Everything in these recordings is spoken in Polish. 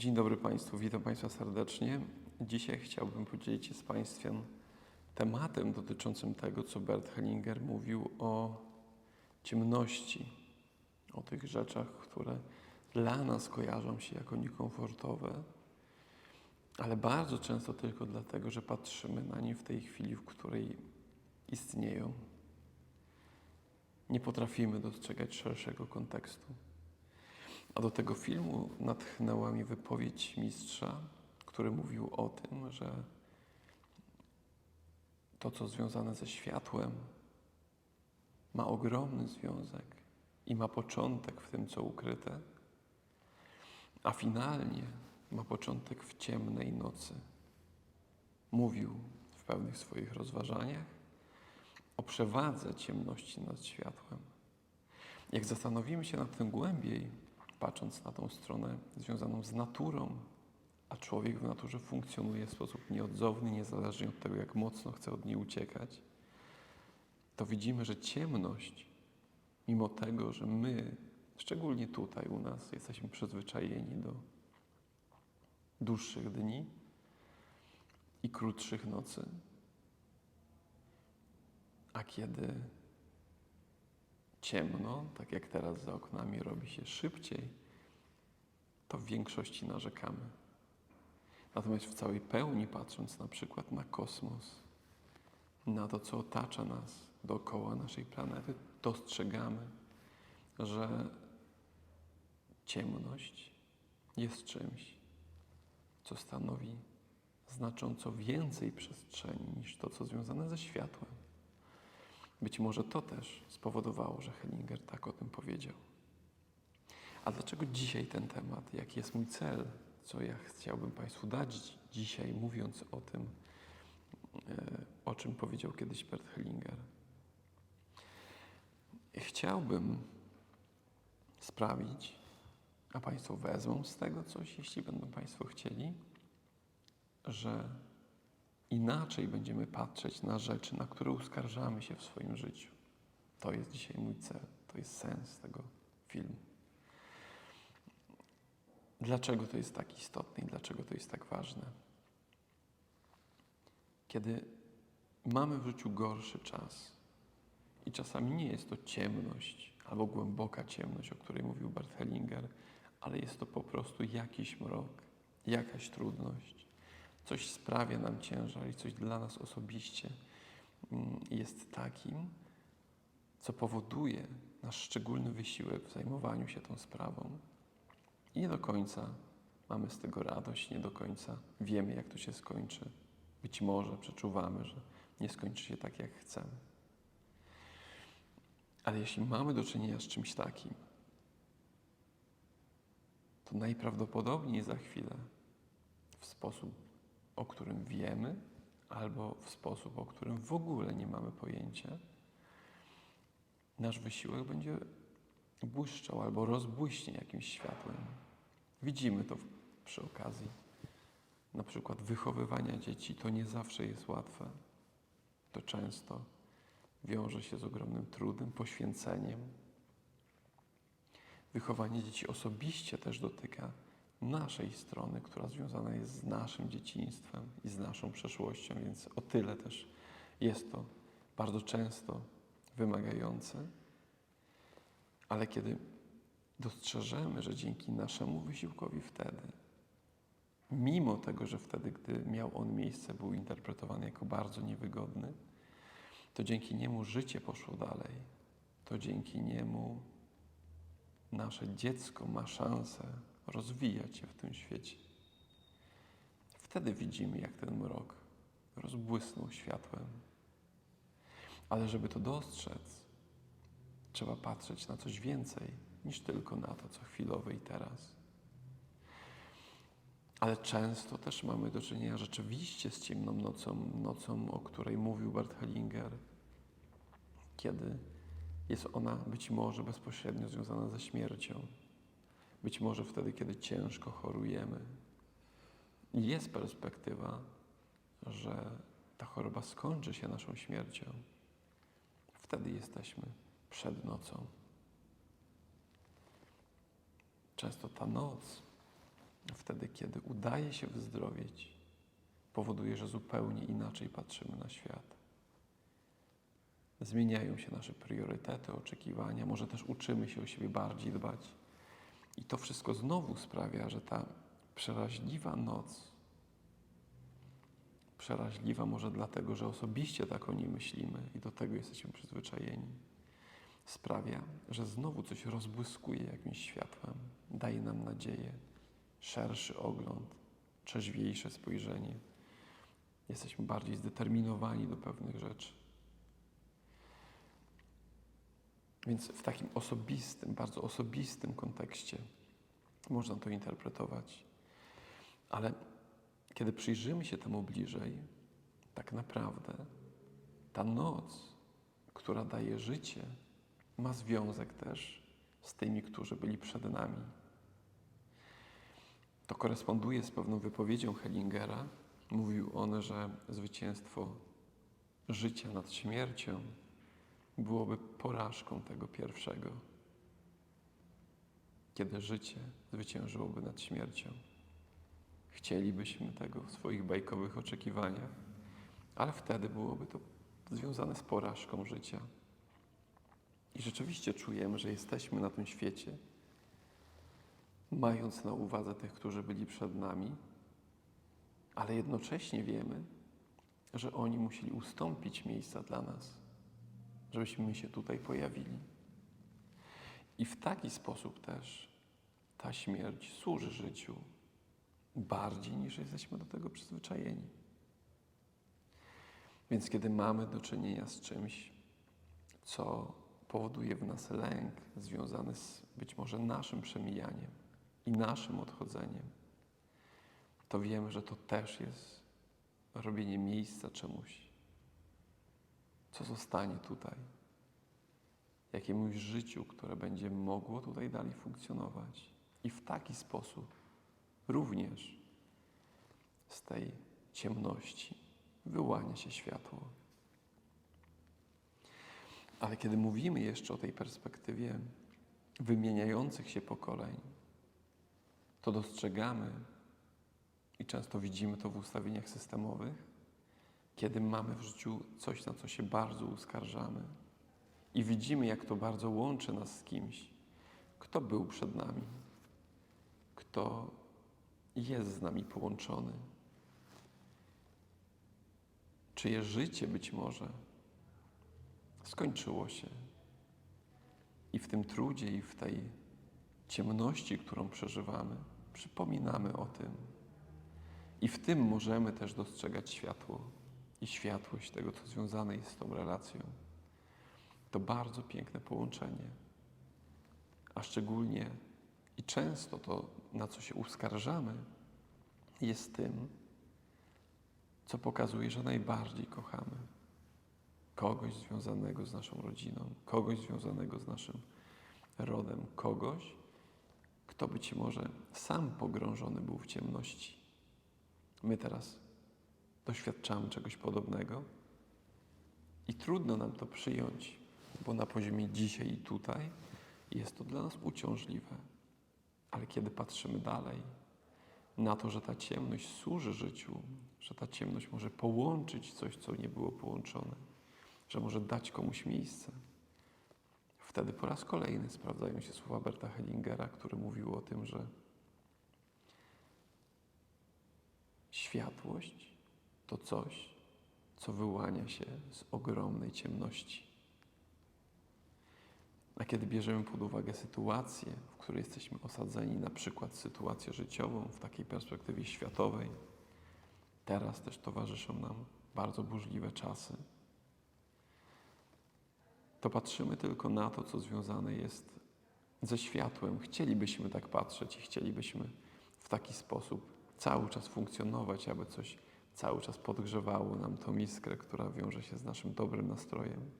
Dzień dobry Państwu, witam Państwa serdecznie. Dzisiaj chciałbym podzielić się z Państwem tematem dotyczącym tego, co Bert Hellinger mówił o ciemności, o tych rzeczach, które dla nas kojarzą się jako niekomfortowe, ale bardzo często tylko dlatego, że patrzymy na nie w tej chwili, w której istnieją. Nie potrafimy dostrzegać szerszego kontekstu. A do tego filmu natchnęła mi wypowiedź mistrza, który mówił o tym, że to, co związane ze światłem, ma ogromny związek i ma początek w tym, co ukryte, a finalnie ma początek w ciemnej nocy. Mówił w pewnych swoich rozważaniach o przewadze ciemności nad światłem. Jak zastanowimy się nad tym głębiej, patrząc na tą stronę związaną z naturą, a człowiek w naturze funkcjonuje w sposób nieodzowny, niezależnie od tego, jak mocno chce od niej uciekać, to widzimy, że ciemność, mimo tego, że my, szczególnie tutaj u nas, jesteśmy przyzwyczajeni do dłuższych dni i krótszych nocy, a kiedy ciemno, tak jak teraz za oknami robi się szybciej, to w większości narzekamy. Natomiast w całej pełni, patrząc na przykład na kosmos, na to, co otacza nas dookoła naszej planety, dostrzegamy, że ciemność jest czymś, co stanowi znacząco więcej przestrzeni niż to, co związane ze światłem. Być może to też spowodowało, że Hellinger tak o tym powiedział. A dlaczego dzisiaj ten temat? Jaki jest mój cel? Co ja chciałbym Państwu dać dzisiaj, mówiąc o tym, e, o czym powiedział kiedyś Bert Hellinger? Chciałbym sprawić, a Państwo wezmą z tego coś, jeśli będą Państwo chcieli, że inaczej będziemy patrzeć na rzeczy, na które uskarżamy się w swoim życiu. To jest dzisiaj mój cel, to jest sens tego filmu. Dlaczego to jest tak istotne i dlaczego to jest tak ważne? Kiedy mamy w życiu gorszy czas i czasami nie jest to ciemność albo głęboka ciemność, o której mówił Bert Hellinger, ale jest to po prostu jakiś mrok, jakaś trudność, coś sprawia nam ciężar i coś dla nas osobiście mm, jest takim, co powoduje nasz szczególny wysiłek w zajmowaniu się tą sprawą. I nie do końca mamy z tego radość, nie do końca wiemy, jak to się skończy. Być może przeczuwamy, że nie skończy się tak, jak chcemy. Ale jeśli mamy do czynienia z czymś takim, to najprawdopodobniej za chwilę w sposób, o którym wiemy, albo w sposób, o którym w ogóle nie mamy pojęcia, nasz wysiłek będzie błyszczał albo rozbłyśnie jakimś światłem. Widzimy to przy okazji na przykład wychowywania dzieci. To nie zawsze jest łatwe. To często wiąże się z ogromnym trudem, poświęceniem. Wychowanie dzieci osobiście też dotyka naszej strony, która związana jest z naszym dzieciństwem i z naszą przeszłością, więc o tyle też jest to bardzo często wymagające. Ale kiedy dostrzeżemy, że dzięki naszemu wysiłkowi wtedy, mimo tego, że wtedy, gdy miał on miejsce, był interpretowany jako bardzo niewygodny, to dzięki niemu życie poszło dalej. To dzięki niemu nasze dziecko ma szansę rozwijać się w tym świecie. Wtedy widzimy, jak ten mrok rozbłysnął światłem. Ale żeby to dostrzec, trzeba patrzeć na coś więcej niż tylko na to, co chwilowe i teraz. Ale często też mamy do czynienia rzeczywiście z ciemną nocą, nocą, o której mówił Bert Hellinger, kiedy jest ona być może bezpośrednio związana ze śmiercią. Być może wtedy, kiedy ciężko chorujemy. Jest perspektywa, że ta choroba skończy się naszą śmiercią. Wtedy jesteśmy przed nocą. Często ta noc wtedy, kiedy udaje się wyzdrowieć, powoduje, że zupełnie inaczej patrzymy na świat. Zmieniają się nasze priorytety, oczekiwania, może też uczymy się o siebie bardziej dbać. I to wszystko znowu sprawia, że ta przeraźliwa noc, przeraźliwa może dlatego, że osobiście tak o niej myślimy i do tego jesteśmy przyzwyczajeni, sprawia, że znowu coś rozbłyskuje jakimś światłem, daje nam nadzieję, szerszy ogląd, trzeźwiejsze spojrzenie. Jesteśmy bardziej zdeterminowani do pewnych rzeczy. Więc w takim osobistym, bardzo osobistym kontekście można to interpretować. Ale kiedy przyjrzymy się temu bliżej, tak naprawdę ta noc, która daje życie, ma związek też z tymi, którzy byli przed nami. To koresponduje z pewną wypowiedzią Hellingera. Mówił on, że zwycięstwo życia nad śmiercią byłoby porażką tego pierwszego, kiedy życie zwyciężyłoby nad śmiercią. Chcielibyśmy tego w swoich bajkowych oczekiwaniach, ale wtedy byłoby to związane z porażką życia. I rzeczywiście czujemy, że jesteśmy na tym świecie, mając na uwadze tych, którzy byli przed nami, ale jednocześnie wiemy, że oni musieli ustąpić miejsca dla nas, żebyśmy się tutaj pojawili. I w taki sposób też ta śmierć służy życiu bardziej niż jesteśmy do tego przyzwyczajeni. Więc kiedy mamy do czynienia z czymś, co powoduje w nas lęk związany z być może naszym przemijaniem i naszym odchodzeniem, to wiemy, że to też jest robienie miejsca czemuś, co zostanie tutaj, jakiemuś życiu, które będzie mogło tutaj dalej funkcjonować. I w taki sposób również z tej ciemności wyłania się światło. Ale kiedy mówimy jeszcze o tej perspektywie wymieniających się pokoleń, to dostrzegamy i często widzimy to w ustawieniach systemowych, kiedy mamy w życiu coś, na co się bardzo uskarżamy i widzimy, jak to bardzo łączy nas z kimś, kto był przed nami, kto jest z nami połączony, czyje życie być może skończyło się. I w tym trudzie, i w tej ciemności, którą przeżywamy, przypominamy o tym. I w tym możemy też dostrzegać światło i światłość tego, co związane jest z tą relacją. To bardzo piękne połączenie. A szczególnie i często to, na co się uskarżamy, jest tym, co pokazuje, że najbardziej kochamy kogoś związanego z naszą rodziną, kogoś związanego z naszym rodem, kogoś, kto być może sam pogrążony był w ciemności. My teraz doświadczamy czegoś podobnego i trudno nam to przyjąć, bo na poziomie dzisiaj i tutaj jest to dla nas uciążliwe. Ale kiedy patrzymy dalej na to, że ta ciemność służy życiu, że ta ciemność może połączyć coś, co nie było połączone, że może dać komuś miejsce, wtedy po raz kolejny sprawdzają się słowa Berta Hellingera, który mówił o tym, że światłość to coś, co wyłania się z ogromnej ciemności. A kiedy bierzemy pod uwagę sytuację, w której jesteśmy osadzeni, na przykład sytuację życiową w takiej perspektywie światowej, teraz też towarzyszą nam bardzo burzliwe czasy, to patrzymy tylko na to, co związane jest ze światłem. Chcielibyśmy tak patrzeć i chcielibyśmy w taki sposób cały czas funkcjonować, aby coś cały czas podgrzewało nam tą iskrę, która wiąże się z naszym dobrym nastrojem.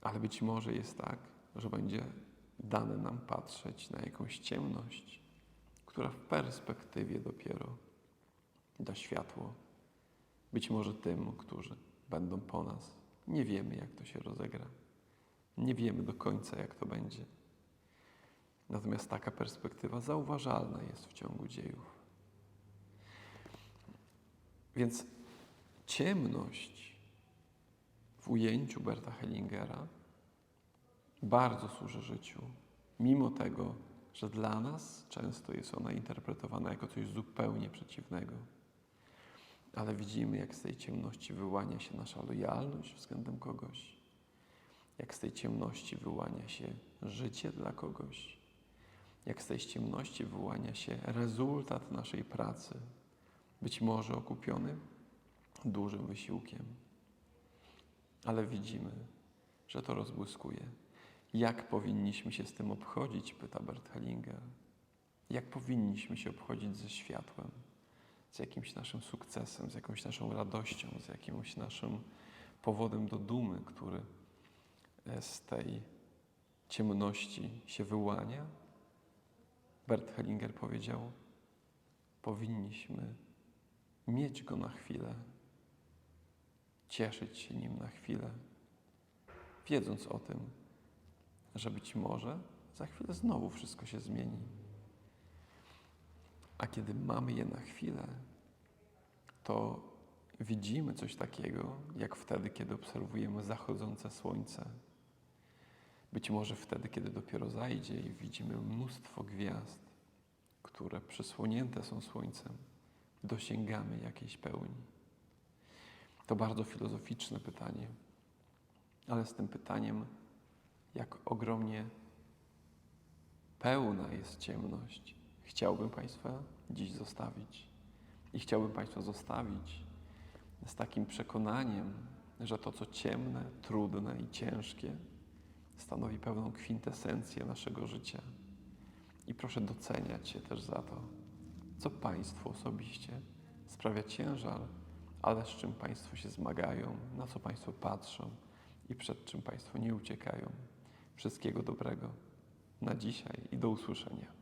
Ale być może jest tak, że będzie dane nam patrzeć na jakąś ciemność, która w perspektywie dopiero da światło. Być może tym, którzy będą po nas. Nie wiemy, jak to się rozegra. Nie wiemy do końca, jak to będzie. Natomiast taka perspektywa zauważalna jest w ciągu dziejów. Więc ciemność w ujęciu Berta Hellingera bardzo służy życiu, mimo tego, że dla nas często jest ona interpretowana jako coś zupełnie przeciwnego. Ale widzimy, jak z tej ciemności wyłania się nasza lojalność względem kogoś, jak z tej ciemności wyłania się życie dla kogoś, jak z tej ciemności wyłania się rezultat naszej pracy, być może okupiony dużym wysiłkiem. Ale widzimy, że to rozbłyskuje. Jak powinniśmy się z tym obchodzić, pyta Bert Hellinger. Jak powinniśmy się obchodzić ze światłem, z jakimś naszym sukcesem, z jakąś naszą radością, z jakimś naszym powodem do dumy, który e, z tej ciemności się wyłania? Bert Hellinger powiedział: Powinniśmy mieć go na chwilę, cieszyć się nim na chwilę, wiedząc o tym, że być może za chwilę znowu wszystko się zmieni. A kiedy mamy je na chwilę, to widzimy coś takiego, jak wtedy, kiedy obserwujemy zachodzące słońce. Być może wtedy, kiedy dopiero zajdzie i widzimy mnóstwo gwiazd, które przysłonięte są słońcem, dosięgamy jakiejś pełni. To bardzo filozoficzne pytanie, ale z tym pytaniem, jak ogromnie pełna jest ciemność, chciałbym Państwa dziś zostawić. I chciałbym Państwa zostawić z takim przekonaniem, że to, co ciemne, trudne i ciężkie, stanowi pewną kwintesencję naszego życia. I proszę doceniać się też za to, co Państwu osobiście sprawia ciężar, ale z czym Państwo się zmagają, na co Państwo patrzą i przed czym Państwo nie uciekają. Wszystkiego dobrego na dzisiaj i do usłyszenia.